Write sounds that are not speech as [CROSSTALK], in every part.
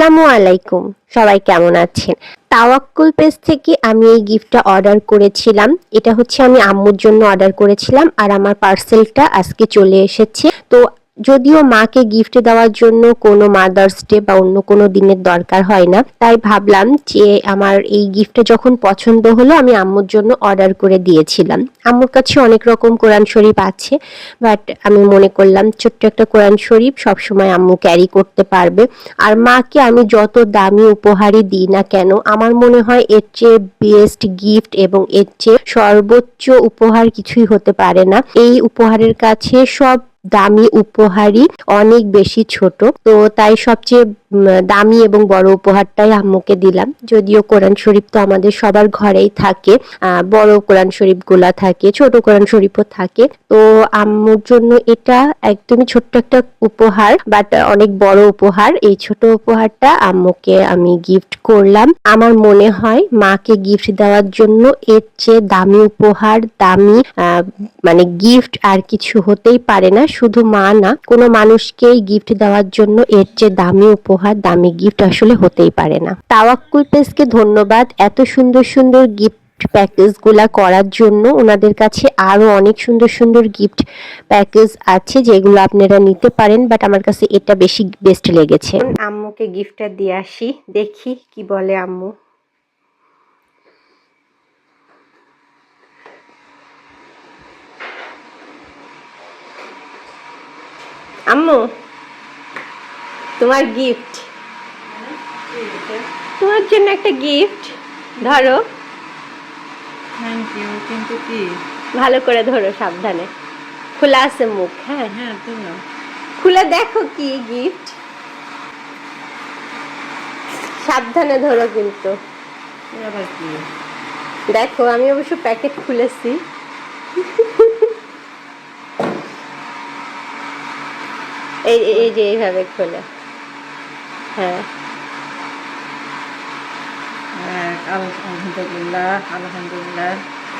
আসসালামু আলাইকুম। সবাই কেমন আছেন? তাওয়াক্কুল পেজ থেকে আমি এই গিফটটা অর্ডার করেছিলাম। এটা হচ্ছে আমি আম্মুর জন্য অর্ডার করেছিলাম আর আমার পার্সেলটা আজকে চলে এসেছে। তো যদিও মাকে গিফট দেওয়ার জন্য কোনো মাদার্স ডে বা অন্য কোনো দিনের দরকার হয় না, তাই ভাবলাম যে আমার এই গিফটটা যখন পছন্দ হলো আমি আম্মুর জন্য অর্ডার করে দিয়েছিলাম। আম্মুর কাছে অনেক রকম কোরআন শরীফ আছে বাট আমি মনে করলাম ছোট্ট একটা কোরআন শরীফ সবসময় আম্মু ক্যারি করতে পারবে। আর মাকে আমি যত দামি উপহারই দিই না কেন, আমার মনে হয় এর চেয়ে বেস্ট গিফট এবং এর চেয়ে সর্বোচ্চ উপহার কিছুই হতে পারে না। এই উপহারের কাছে সব দামি উপহারই অনেক বেশি ছোট। তো তাই সবচেয়ে দামি এবং বড় উপহারটাই আম্মুকে দিলাম। যদিও কোরআন শরীফ তো আমাদের সবার ঘরেই থাকে বড় কোরআন শরীফগুলা থাকে, ছোট কোরআন শরীফও থাকে। তো আম্মুর জন্য এটা একদমই ছোট্ট একটা উপহার বাট অনেক বড় উপহার। এই ছোট উপহারটা আম্মুকে আমি গিফট করলাম। আমার মনে হয় মাকে গিফট দেওয়ার জন্য এর চেয়ে দামি উপহার, দামি মানে গিফট আর কিছু হতেই পারে না। শুধু মা না, কোনো মানুষকেই গিফট দেওয়ার জন্য এর চেয়ে দামি উপহার, দামি গিফট আসলে হতেই পারে না। তাওয়াক্কুল পেসকে ধন্যবাদ এত সুন্দর সুন্দর গিফট প্যাকেজগুলা করার জন্য। ওনাদের কাছে আরও অনেক সুন্দর সুন্দর গিফট প্যাকেজ আছে যেগুলো আপনারা নিতে পারেন বাট আমার কাছে এটা বেশি বেস্ট লেগেছে। আম্মুকে গিফটটা দিয়ে আসি, দেখি কি বলে আম্মু। আম্মু তোমার গিফট তোমার জন্য একটা গিফট ধরো। থ্যাংক ইউ কিন্তু কি? ভালো করে ধরো সাবধানে। খোলা আছে মুখ হ্যাঁ? হ্যাঁ তো না খুলে দেখো কি গিফট সাবধানে ধরো কিন্তু। দেখো আমি অবশ্য প্যাকেট খুলেছি। [LAUGHS] এই এই যে এইভাবে খোলা। হ্যাঁ। আলহামদুলিল্লাহ আলহামদুলিল্লাহ।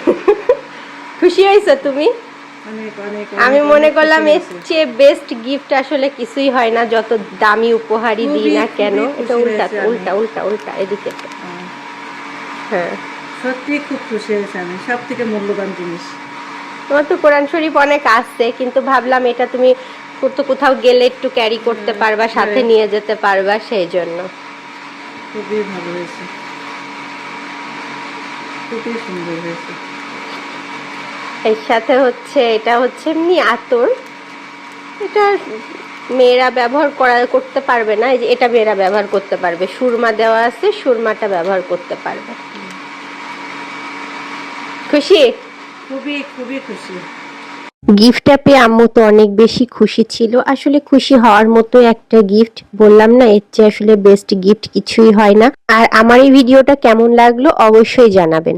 [LAUGHS] খুশি হয়েছো তুমি? আমি মনে করলাম এর চেয়ে বেস্ট গিফট আসলে কিছুই হয় না যত দামি উপহারই দিই না কেন এটা উল্টা উল্টা উল্টা উল্টা এদিকে হ্যাঁ। সত্যি খুব খুশি হয়েছে আমি সব থেকে মূল্যবান জিনিস। তোমার তো কোরআন শরীফ অনেক আসছে কিন্তু ভাবলাম এটা তুমি তো কোথাও গেলে একটু ক্যারি করতে পারবা সাথে। নিয়ে যেতে পারবা সেই জন্য খুবই ভালো হয়েছে। খুবই সুন্দর হয়েছে। এর সাথে হচ্ছে এটা হচ্ছে এমনি আতর। এটা মেয়েরা ব্যবহার করা করতে পারবে না। এই যে এটা মেয়েরা ব্যবহার করতে পারবে। সুরমা দেওয়া আছে সুরমাটা ব্যবহার করতে পারবে। খুশি? খুবই খুবই খুশি। গিফটটা পেয়ে আম্মু তো অনেক বেশি খুশি ছিল। আসলে খুশি হওয়ার মতো একটা গিফট বললাম না, এর চেয়ে আসলে বেস্ট গিফট কিছুই হয় না। আর আমার এই ভিডিওটা কেমন লাগল অবশ্যই জানাবেন।